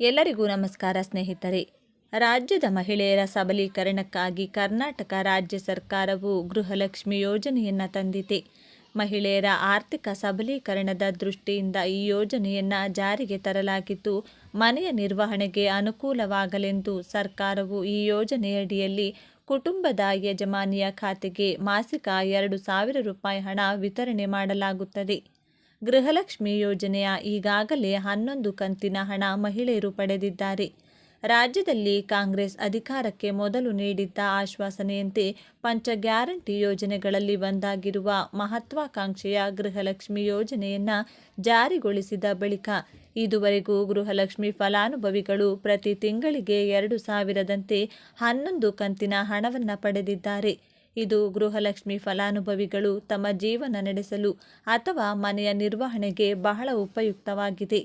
ಎಲ್ಲರಿಗೂ ನಮಸ್ಕಾರ ಸ್ನೇಹಿತರೆ. ರಾಜ್ಯದ ಮಹಿಳೆಯರ ಸಬಲೀಕರಣಕ್ಕಾಗಿ ಕರ್ನಾಟಕ ರಾಜ್ಯ ಸರ್ಕಾರವು ಗೃಹಲಕ್ಷ್ಮಿ ಯೋಜನೆಯನ್ನು ತಂದಿದೆ. ಮಹಿಳೆಯರ ಆರ್ಥಿಕ ಸಬಲೀಕರಣದ ದೃಷ್ಟಿಯಿಂದ ಈ ಯೋಜನೆಯನ್ನು ಜಾರಿಗೆ ತರಲಾಗಿದ್ದು, ಮನೆಯ ನಿರ್ವಹಣೆಗೆ ಅನುಕೂಲವಾಗಲೆಂದು ಸರ್ಕಾರವು ಈ ಯೋಜನೆಯಡಿಯಲ್ಲಿ ಕುಟುಂಬದ ಯಜಮಾನಿಯ ಖಾತೆಗೆ ಮಾಸಿಕ ಎರಡು ಸಾವಿರ ರೂಪಾಯಿ ಹಣ ವಿತರಣೆ ಮಾಡಲಾಗುತ್ತದೆ. ಗೃಹಲಕ್ಷ್ಮಿ ಯೋಜನೆಯ ಈಗಾಗಲೇ ಹನ್ನೊಂದು ಕಂತಿನ ಹಣ ಮಹಿಳೆಯರು ಪಡೆದಿದ್ದಾರೆ. ರಾಜ್ಯದಲ್ಲಿ ಕಾಂಗ್ರೆಸ್ ಅಧಿಕಾರಕ್ಕೆ ಮೊದಲು ನೀಡಿದ್ದ ಆಶ್ವಾಸನೆಯಂತೆ ಪಂಚ ಗ್ಯಾರಂಟಿ ಯೋಜನೆಗಳಲ್ಲಿ ಒಂದಾಗಿರುವ ಮಹತ್ವಾಕಾಂಕ್ಷೆಯ ಗೃಹಲಕ್ಷ್ಮಿ ಯೋಜನೆಯನ್ನು ಜಾರಿಗೊಳಿಸಿದ ಬಳಿಕ ಇದುವರೆಗೂ ಗೃಹಲಕ್ಷ್ಮಿ ಫಲಾನುಭವಿಗಳು ಪ್ರತಿ ತಿಂಗಳಿಗೆ ಎರಡು ಸಾವಿರದಂತೆ ಹನ್ನೊಂದು ಕಂತಿನ ಹಣವನ್ನು ಪಡೆದಿದ್ದಾರೆ. ಇದು ಗೃಹಲಕ್ಷ್ಮಿ ಫಲಾನುಭವಿಗಳು ತಮ್ಮ ಜೀವನ ನಡೆಸಲು ಅಥವಾ ಮನೆಯ ನಿರ್ವಹಣೆಗೆ ಬಹಳ ಉಪಯುಕ್ತವಾಗಿದೆ.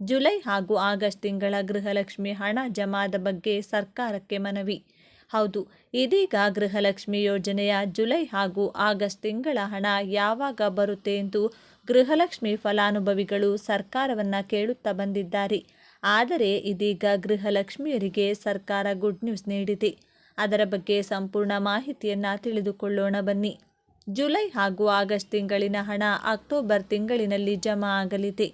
ಜುಲೈ ಹಾಗೂ ಆಗಸ್ಟ್ ತಿಂಗಳ ಗೃಹಲಕ್ಷ್ಮಿ ಹಣ ಜಮಾದ ಬಗ್ಗೆ ಸರ್ಕಾರಕ್ಕೆ ಮನವಿ. ಹೌದು, ಇದೀಗ ಗೃಹಲಕ್ಷ್ಮಿ ಯೋಜನೆಯ ಜುಲೈ ಹಾಗೂ ಆಗಸ್ಟ್ ತಿಂಗಳ ಹಣ ಯಾವಾಗ ಬರುತ್ತೆ ಎಂದು ಗೃಹಲಕ್ಷ್ಮಿ ಫಲಾನುಭವಿಗಳು ಸರ್ಕಾರವನ್ನು ಕೇಳುತ್ತಾ ಬಂದಿದ್ದಾರೆ. ಆದರೆ ಇದೀಗ ಗೃಹಲಕ್ಷ್ಮಿಯರಿಗೆ ಸರ್ಕಾರ ಗುಡ್ ನ್ಯೂಸ್ ನೀಡಿದೆ. ಅದರ ಬಗ್ಗೆ ಸಂಪೂರ್ಣ ಮಾಹಿತಿಯನ್ನು ತಿಳಿದುಕೊಳ್ಳೋಣ ಬನ್ನಿ. ಜುಲೈ ಹಾಗೂ ಆಗಸ್ಟ್ ತಿಂಗಳಿನ ಹಣ ಅಕ್ಟೋಬರ್ ತಿಂಗಳಿನಲ್ಲಿ ಜಮಾ ಆಗಲಿದೆ.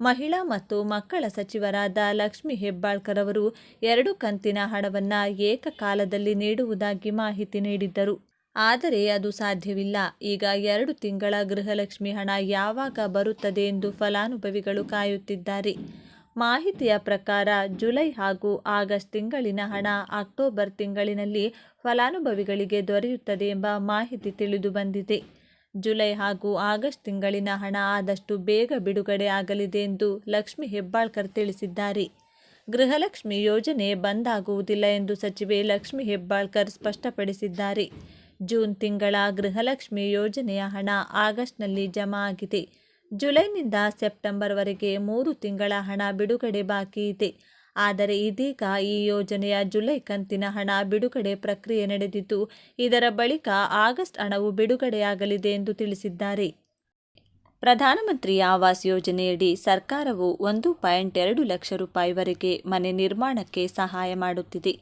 ಮಹಿಳಾ ಮತ್ತು ಮಕ್ಕಳ ಸಚಿವರಾದ ಲಕ್ಷ್ಮಿ ಹೆಬ್ಬಾಳ್ಕರ್ ಅವರು ಎರಡು ಕಂತಿನ ಹಣವನ್ನು ಏಕಕಾಲದಲ್ಲಿ ನೀಡುವುದಾಗಿ ಮಾಹಿತಿ ನೀಡಿದ್ದರು. ಆದರೆ ಅದು ಸಾಧ್ಯವಿಲ್ಲ. ಈಗ ಎರಡು ತಿಂಗಳ ಗೃಹಲಕ್ಷ್ಮಿ ಹಣ ಯಾವಾಗ ಬರುತ್ತದೆ ಎಂದು ಫಲಾನುಭವಿಗಳು ಕಾಯುತ್ತಿದ್ದಾರೆ. ಮಾಹಿತಿಯ ಪ್ರಕಾರ ಜುಲೈ ಹಾಗೂ ಆಗಸ್ಟ್ ತಿಂಗಳಿನ ಹಣ ಅಕ್ಟೋಬರ್ ತಿಂಗಳಿನಲ್ಲಿ ಫಲಾನುಭವಿಗಳಿಗೆ ದೊರೆಯುತ್ತದೆ ಎಂಬ ಮಾಹಿತಿ ತಿಳಿದು ಬಂದಿದೆ. ಜುಲೈ ಹಾಗೂ ಆಗಸ್ಟ್ ತಿಂಗಳಿನ ಹಣ ಆದಷ್ಟು ಬೇಗ ಬಿಡುಗಡೆ ಆಗಲಿದೆ ಎಂದು ಲಕ್ಷ್ಮಿ ಹೆಬ್ಬಾಳ್ಕರ್ ತಿಳಿಸಿದ್ದಾರೆ. ಗೃಹಲಕ್ಷ್ಮಿ ಯೋಜನೆ ಬಂದಾಗುವುದಿಲ್ಲ ಎಂದು ಸಚಿವೆ ಲಕ್ಷ್ಮಿ ಹೆಬ್ಬಾಳ್ಕರ್ ಸ್ಪಷ್ಟಪಡಿಸಿದ್ದಾರೆ. ಜೂನ್ ತಿಂಗಳ ಗೃಹಲಕ್ಷ್ಮಿ ಯೋಜನೆಯ ಹಣ ಆಗಸ್ಟ್ನಲ್ಲಿ ಜಮಾ ಆಗಿದೆ. ಜುಲೈನಿಂದ ಸೆಪ್ಟೆಂಬರ್ವರೆಗೆ ಮೂರು ತಿಂಗಳ ಹಣ ಬಿಡುಗಡೆ ಬಾಕಿ ಇದೆ. ಆದರೆ ಇದೀಗ ಈ ಯೋಜನೆಯ ಜುಲೈ ಕಂತಿನ ಹಣ ಬಿಡುಗಡೆ ಪ್ರಕ್ರಿಯೆ ನಡೆದಿದ್ದು, ಇದರ ಬಳಿಕ ಆಗಸ್ಟ್ ಹಣವು ಬಿಡುಗಡೆಯಾಗಲಿದೆ ಎಂದು ತಿಳಿಸಿದ್ದಾರೆ. ಪ್ರಧಾನಮಂತ್ರಿ ಆವಾಸ್ ಯೋಜನೆಯಡಿ ಸರ್ಕಾರವು ಒಂದು ಪಾಯಿಂಟ್ ಎರಡು ಲಕ್ಷ ರೂಪಾಯಿವರೆಗೆ ಮನೆ ನಿರ್ಮಾಣಕ್ಕೆ ಸಹಾಯ ಮಾಡುತ್ತಿದೆ.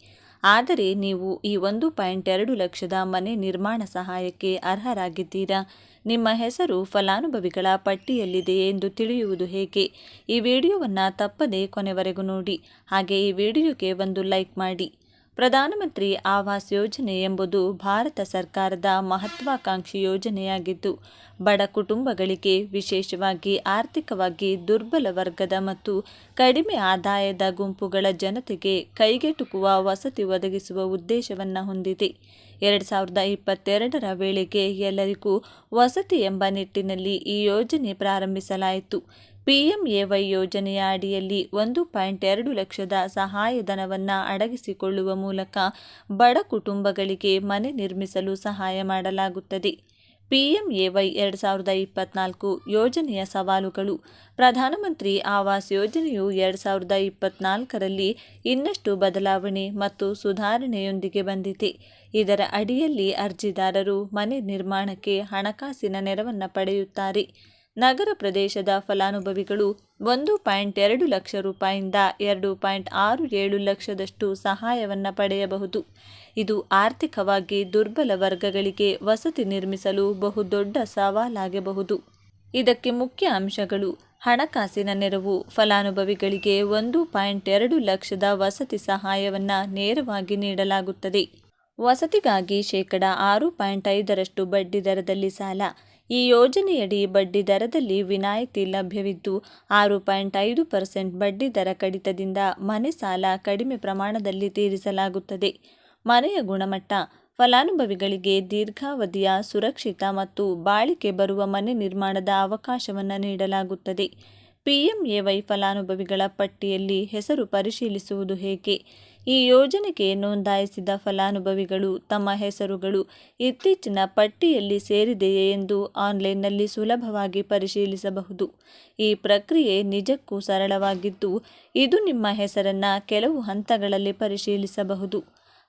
ಆದರೆ ನೀವು ಈ ಒಂದು ಪಾಯಿಂಟ್ ಎರಡು ಲಕ್ಷದ ಮನೆ ನಿರ್ಮಾಣ ಸಹಾಯಕ್ಕೆ ಅರ್ಹರಾಗಿದ್ದೀರಾ? ನಿಮ್ಮ ಹೆಸರು ಫಲಾನುಭವಿಗಳ ಪಟ್ಟಿಯಲ್ಲಿದೆ ಎಂದು ತಿಳಿಯುವುದು ಹೇಗೆ? ಈ ವಿಡಿಯೋವನ್ನು ತಪ್ಪದೇ ಕೊನೆವರೆಗೂ ನೋಡಿ. ಹಾಗೆ ಈ ವಿಡಿಯೋಗೆ ಒಂದು ಲೈಕ್ ಮಾಡಿ. ಪ್ರಧಾನಮಂತ್ರಿ ಆವಾಸ್ ಯೋಜನೆ ಎಂಬುದು ಭಾರತ ಸರ್ಕಾರದ ಮಹತ್ವಾಕಾಂಕ್ಷಿ ಯೋಜನೆಯಾಗಿದ್ದು, ಬಡ ಕುಟುಂಬಗಳಿಗೆ ವಿಶೇಷವಾಗಿ ಆರ್ಥಿಕವಾಗಿ ದುರ್ಬಲ ವರ್ಗದ ಮತ್ತು ಕಡಿಮೆ ಆದಾಯದ ಗುಂಪುಗಳ ಜನತೆಗೆ ಕೈಗೆಟುಕುವ ವಸತಿ ಒದಗಿಸುವ ಉದ್ದೇಶವನ್ನು ಹೊಂದಿದೆ. ಎರಡು ಸಾವಿರದ ಇಪ್ಪತ್ತೆರಡರ ವೇಳೆಗೆ ಎಲ್ಲರಿಗೂ ವಸತಿ ಎಂಬ ನಿಟ್ಟಿನಲ್ಲಿ ಈ ಯೋಜನೆ ಪ್ರಾರಂಭಿಸಲಾಯಿತು. ಪಿಎಂಎವೈ ಯೋಜನೆಯ ಅಡಿಯಲ್ಲಿ ಒಂದು ಪಾಯಿಂಟ್ ಎರಡು ಲಕ್ಷದ ಸಹಾಯಧನವನ್ನು ಅಡಗಿಸಿಕೊಳ್ಳುವ ಮೂಲಕ ಬಡ ಕುಟುಂಬಗಳಿಗೆ ಮನೆ ನಿರ್ಮಿಸಲು ಸಹಾಯ ಮಾಡಲಾಗುತ್ತದೆ. ಪಿಎಂಎವೈ ಎರಡು ಸಾವಿರದ ಇಪ್ಪತ್ನಾಲ್ಕು ಯೋಜನೆಯ ಸವಾಲುಗಳು. ಪ್ರಧಾನಮಂತ್ರಿ ಆವಾಸ್ ಯೋಜನೆಯು ಎರಡು ಸಾವಿರದ ಇಪ್ಪತ್ನಾಲ್ಕರಲ್ಲಿ ಇನ್ನಷ್ಟು ಬದಲಾವಣೆ ಮತ್ತು ಸುಧಾರಣೆಯೊಂದಿಗೆ ಬಂದಿದೆ. ಇದರ ಅಡಿಯಲ್ಲಿ ಅರ್ಜಿದಾರರು ಮನೆ ನಿರ್ಮಾಣಕ್ಕೆ ಹಣಕಾಸಿನ ನೆರವನ್ನು ಪಡೆಯುತ್ತಾರೆ. ನಗರ ಪ್ರದೇಶದ ಫಲಾನುಭವಿಗಳು ಒಂದು ಪಾಯಿಂಟ್ ಎರಡು ಲಕ್ಷ ರೂಪಾಯಿಂದ ಎರಡು ಪಾಯಿಂಟ್ ಆರು ಏಳು ಲಕ್ಷದಷ್ಟು ಸಹಾಯವನ್ನು ಪಡೆಯಬಹುದು. ಇದು ಆರ್ಥಿಕವಾಗಿ ದುರ್ಬಲ ವರ್ಗಗಳಿಗೆ ವಸತಿ ನಿರ್ಮಿಸಲು ಬಹುದೊಡ್ಡ ಸವಾಲಾಗಬಹುದು. ಇದಕ್ಕೆ ಮುಖ್ಯ ಅಂಶಗಳು ಹಣಕಾಸಿನ ನೆರವು ಫಲಾನುಭವಿಗಳಿಗೆ ಒಂದು ಪಾಯಿಂಟ್ ಎರಡು ಲಕ್ಷದ ವಸತಿ ಸಹಾಯವನ್ನು ನೇರವಾಗಿ ನೀಡಲಾಗುತ್ತದೆ. ವಸತಿಗಾಗಿ ಶೇಕಡ ಆರು ಪಾಯಿಂಟ್ ಐದರಷ್ಟು ಬಡ್ಡಿ ದರದಲ್ಲಿ ಸಾಲ ಈ ಯೋಜನೆಯಡಿ ಬಡ್ಡಿ ದರದಲ್ಲಿ ವಿನಾಯಿತಿ ಲಭ್ಯವಿದ್ದು ಆರು ಪಾಯಿಂಟ್ ಐದು ಪರ್ಸೆಂಟ್ ಬಡ್ಡಿ ದರ ಕಡಿತದಿಂದ ಮನೆ ಸಾಲ ಕಡಿಮೆ ಪ್ರಮಾಣದಲ್ಲಿ ತೀರಿಸಲಾಗುತ್ತದೆ. ಮನೆಯ ಗುಣಮಟ್ಟ, ಫಲಾನುಭವಿಗಳಿಗೆ ದೀರ್ಘಾವಧಿಯ ಸುರಕ್ಷಿತ ಮತ್ತು ಬಾಳಿಕೆ ಬರುವ ಮನೆ ನಿರ್ಮಾಣದ ಅವಕಾಶವನ್ನು ನೀಡಲಾಗುತ್ತದೆ. ಪಿಎಂಎವೈ ಫಲಾನುಭವಿಗಳ ಪಟ್ಟಿಯಲ್ಲಿ ಹೆಸರು ಪರಿಶೀಲಿಸುವುದು ಹೇಗೆ? ಈ ಯೋಜನೆಗೆ ನೋಂದಾಯಿಸಿದ ಫಲಾನುಭವಿಗಳು ತಮ್ಮ ಹೆಸರುಗಳು ಇತ್ತೀಚಿನ ಪಟ್ಟಿಯಲ್ಲಿ ಸೇರಿದೆಯೇ ಎಂದು ಆನ್ಲೈನ್ನಲ್ಲಿ ಸುಲಭವಾಗಿ ಪರಿಶೀಲಿಸಬಹುದು. ಈ ಪ್ರಕ್ರಿಯೆ ನಿಜಕ್ಕೂ ಸರಳವಾಗಿದ್ದು, ಇದು ನಿಮ್ಮ ಹೆಸರನ್ನು ಕೆಲವು ಹಂತಗಳಲ್ಲಿ ಪರಿಶೀಲಿಸಬಹುದು.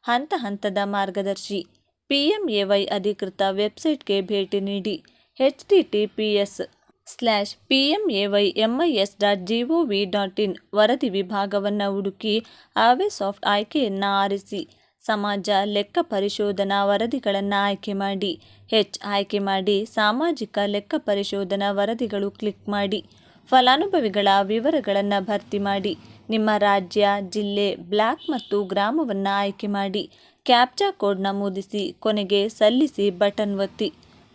ಹಂತ ಹಂತದ ಮಾರ್ಗದರ್ಶಿ, ಪಿಎಂಎವೈ ಅಧಿಕೃತ ವೆಬ್ಸೈಟ್ಗೆ ಭೇಟಿ ನೀಡಿ, H T T P S slash P M A Y M I S dot G O V dot in ವರದಿ ವಿಭಾಗವನ್ನು ಹುಡುಕಿ ಆವೇ ಸಾಫ್ಟ್ ಆಯ್ಕೆಯನ್ನು ಆರಿಸಿ. ಸಮಾಜ ಲೆಕ್ಕ ಪರಿಶೋಧನಾ ವರದಿಗಳನ್ನು ಆಯ್ಕೆ ಮಾಡಿ. ಹೆಚ್ ಆಯ್ಕೆ ಮಾಡಿ ಸಾಮಾಜಿಕ ಲೆಕ್ಕ ಪರಿಶೋಧನಾ ವರದಿಗಳು ಕ್ಲಿಕ್ ಮಾಡಿ. ಫಲಾನುಭವಿಗಳ ವಿವರಗಳನ್ನು ಭರ್ತಿ ಮಾಡಿ. ನಿಮ್ಮ ರಾಜ್ಯ, ಜಿಲ್ಲೆ, ಬ್ಲಾಕ್ ಮತ್ತು ಗ್ರಾಮವನ್ನು ಆಯ್ಕೆ ಮಾಡಿ. ಕ್ಯಾಪ್ಚಾ ಕೋಡ್ ನಮೂದಿಸಿ ಕೊನೆಗೆ ಸಲ್ಲಿಸಿ ಬಟನ್ ಒತ್ತಿ.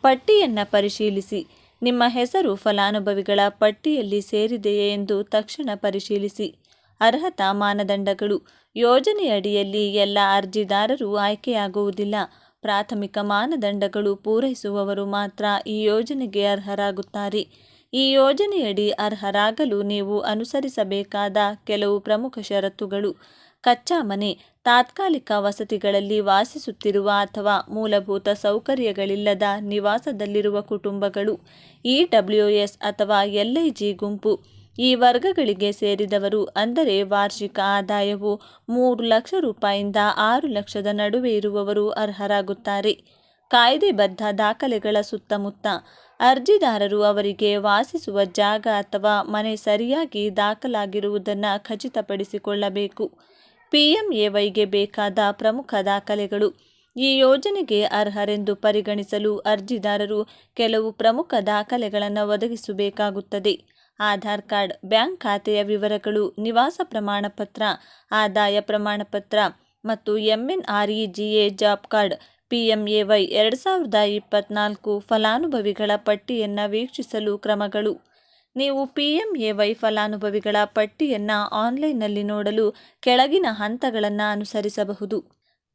ಪಟ್ಟಿಯನ್ನು ಪರಿಶೀಲಿಸಿ. ನಿಮ್ಮ ಹೆಸರು ಫಲಾನುಭವಿಗಳ ಪಟ್ಟಿಯಲ್ಲಿ ಸೇರಿದೆಯೇ ಎಂದು ತಕ್ಷಣ ಪರಿಶೀಲಿಸಿ. ಅರ್ಹತಾ ಮಾನದಂಡಗಳು. ಯೋಜನೆಯಡಿಯಲ್ಲಿ ಎಲ್ಲ ಅರ್ಜಿದಾರರು ಆಯ್ಕೆಯಾಗುವುದಿಲ್ಲ. ಪ್ರಾಥಮಿಕ ಮಾನದಂಡಗಳು ಪೂರೈಸುವವರು ಮಾತ್ರ ಈ ಯೋಜನೆಗೆ ಅರ್ಹರಾಗುತ್ತಾರೆ. ಈ ಯೋಜನೆಯಡಿ ಅರ್ಹರಾಗಲು ನೀವು ಅನುಸರಿಸಬೇಕಾದ ಕೆಲವು ಪ್ರಮುಖ ಷರತ್ತುಗಳು. ಕಚ್ಚಾ ಮನೆ ತಾತ್ಕಾಲಿಕ ವಸತಿಗಳಲ್ಲಿ ವಾಸಿಸುತ್ತಿರುವ ಅಥವಾ ಮೂಲಭೂತ ಸೌಕರ್ಯಗಳಿಲ್ಲದ ನಿವಾಸದಲ್ಲಿರುವ ಕುಟುಂಬಗಳು ಇ ಡಬ್ಲ್ಯೂ ಎಸ್ ಅಥವಾ ಎಲ್ಐಜಿ ಗುಂಪು. ಈ ವರ್ಗಗಳಿಗೆ ಸೇರಿದವರು ಅಂದರೆ ವಾರ್ಷಿಕ ಆದಾಯವು ಮೂರು ಲಕ್ಷ ರೂಪಾಯಿಂದ ಆರು ಲಕ್ಷದ ನಡುವೆ ಇರುವವರು ಅರ್ಹರಾಗುತ್ತಾರೆ. ಕಾಯ್ದೆಬದ್ಧ ದಾಖಲೆಗಳ ಸುತ್ತಮುತ್ತ ಅರ್ಜಿದಾರರು ಅವರಿಗೆ ವಾಸಿಸುವ ಜಾಗ ಅಥವಾ ಮನೆ ಸರಿಯಾಗಿ ದಾಖಲಾಗಿರುವುದನ್ನು ಖಚಿತಪಡಿಸಿಕೊಳ್ಳಬೇಕು. ಪಿಎಂಎವೈಗೆ ಬೇಕಾದ ಪ್ರಮುಖ ದಾಖಲೆಗಳು. ಈ ಯೋಜನೆಗೆ ಅರ್ಹರೆಂದು ಪರಿಗಣಿಸಲು ಅರ್ಜಿದಾರರು ಕೆಲವು ಪ್ರಮುಖ ದಾಖಲೆಗಳನ್ನು ಒದಗಿಸಬೇಕಾಗುತ್ತದೆ. ಆಧಾರ್ ಕಾರ್ಡ್, ಬ್ಯಾಂಕ್ ಖಾತೆಯ ವಿವರಗಳು, ನಿವಾಸ ಪ್ರಮಾಣಪತ್ರ, ಆದಾಯ ಪ್ರಮಾಣಪತ್ರ ಮತ್ತು ಎಂಎನ್ಆರ್ಇಜಿಎ ಜಾಬ್ ಕಾರ್ಡ್ ಪಿಎಂಎವೈ ಎರಡು ಸಾವಿರದ ಇಪ್ಪತ್ನಾಲ್ಕು ಫಲಾನುಭವಿಗಳ ಪಟ್ಟಿಯನ್ನು ವೀಕ್ಷಿಸಲು ಕ್ರಮಗಳು. ನೀವು ಪಿ ಎಂ ಎ ವೈ ಫಲಾನುಭವಿಗಳ ಪಟ್ಟಿಯನ್ನು ಆನ್ಲೈನ್ನಲ್ಲಿ ನೋಡಲು ಕೆಳಗಿನ ಹಂತಗಳನ್ನು ಅನುಸರಿಸಬಹುದು.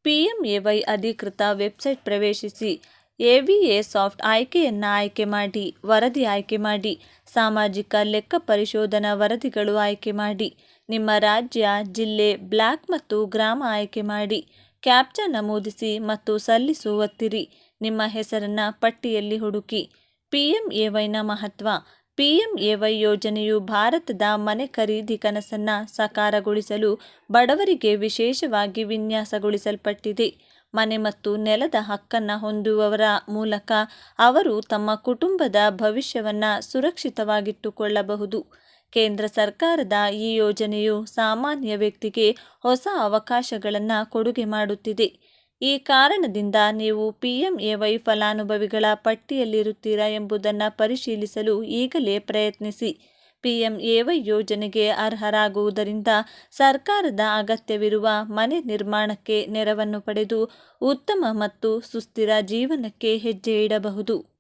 ಪಿ ಎಂ ಎ ವೈ ಅಧಿಕೃತ ವೆಬ್ಸೈಟ್ ಪ್ರವೇಶಿಸಿ ಎವಿಎ ಸಾಫ್ಟ್ ಆಯ್ಕೆಯನ್ನು ಆಯ್ಕೆ ಮಾಡಿ, ವರದಿ ಆಯ್ಕೆ ಮಾಡಿ, ಸಾಮಾಜಿಕ ಲೆಕ್ಕ ಪರಿಶೋಧನಾ ವರದಿಗಳು ಆಯ್ಕೆ ಮಾಡಿ, ನಿಮ್ಮ ರಾಜ್ಯ, ಜಿಲ್ಲೆ, ಬ್ಲಾಕ್ ಮತ್ತು ಗ್ರಾಮ ಆಯ್ಕೆ ಮಾಡಿ, ಕ್ಯಾಪ್ಚಾ ನಮೂದಿಸಿ ಮತ್ತು ಸಲ್ಲಿಸು ಒತ್ತಿರಿ. ನಿಮ್ಮ ಹೆಸರನ್ನು ಪಟ್ಟಿಯಲ್ಲಿ ಹುಡುಕಿ. ಪಿ ಎಂ ಎ ವೈನ ಮಹತ್ವ ಪಿಎಂಎವೈ ಯೋಜನೆಯು ಭಾರತದ ಮನೆ ಖರೀದಿ ಕನಸನ್ನು ಸಾಕಾರಗೊಳಿಸಲು ಬಡವರಿಗೆ ವಿಶೇಷವಾಗಿ ವಿನ್ಯಾಸಗೊಳಿಸಲ್ಪಟ್ಟಿದೆ. ಮನೆ ಮತ್ತು ನೆಲದ ಹಕ್ಕನ್ನು ಹೊಂದುವವರ ಮೂಲಕ ಅವರು ತಮ್ಮ ಕುಟುಂಬದ ಭವಿಷ್ಯವನ್ನು ಸುರಕ್ಷಿತವಾಗಿಟ್ಟುಕೊಳ್ಳಬಹುದು. ಕೇಂದ್ರ ಸರ್ಕಾರದ ಈ ಯೋಜನೆಯು ಸಾಮಾನ್ಯ ವ್ಯಕ್ತಿಗೆ ಹೊಸ ಅವಕಾಶಗಳನ್ನು ಕೊಡುಗೆ ಮಾಡುತ್ತಿದೆ. ಈ ಕಾರಣದಿಂದ ನೀವು ಪಿಎಂಎವೈ ಫಲಾನುಭವಿಗಳ ಪಟ್ಟಿಯಲ್ಲಿರುತ್ತೀರಾ ಎಂಬುದನ್ನು ಪರಿಶೀಲಿಸಲು ಈಗಲೇ ಪ್ರಯತ್ನಿಸಿ. ಪಿಎಂಎವೈ ಯೋಜನೆಗೆ ಅರ್ಹರಾಗುವುದರಿಂದ ಸರ್ಕಾರದ ಅಗತ್ಯವಿರುವ ಮನೆ ನಿರ್ಮಾಣಕ್ಕೆ ನೆರವನ್ನು ಪಡೆದು ಉತ್ತಮ ಮತ್ತು ಸುಸ್ಥಿರ ಜೀವನಕ್ಕೆ ಹೆಜ್ಜೆ ಇಡಬಹುದು.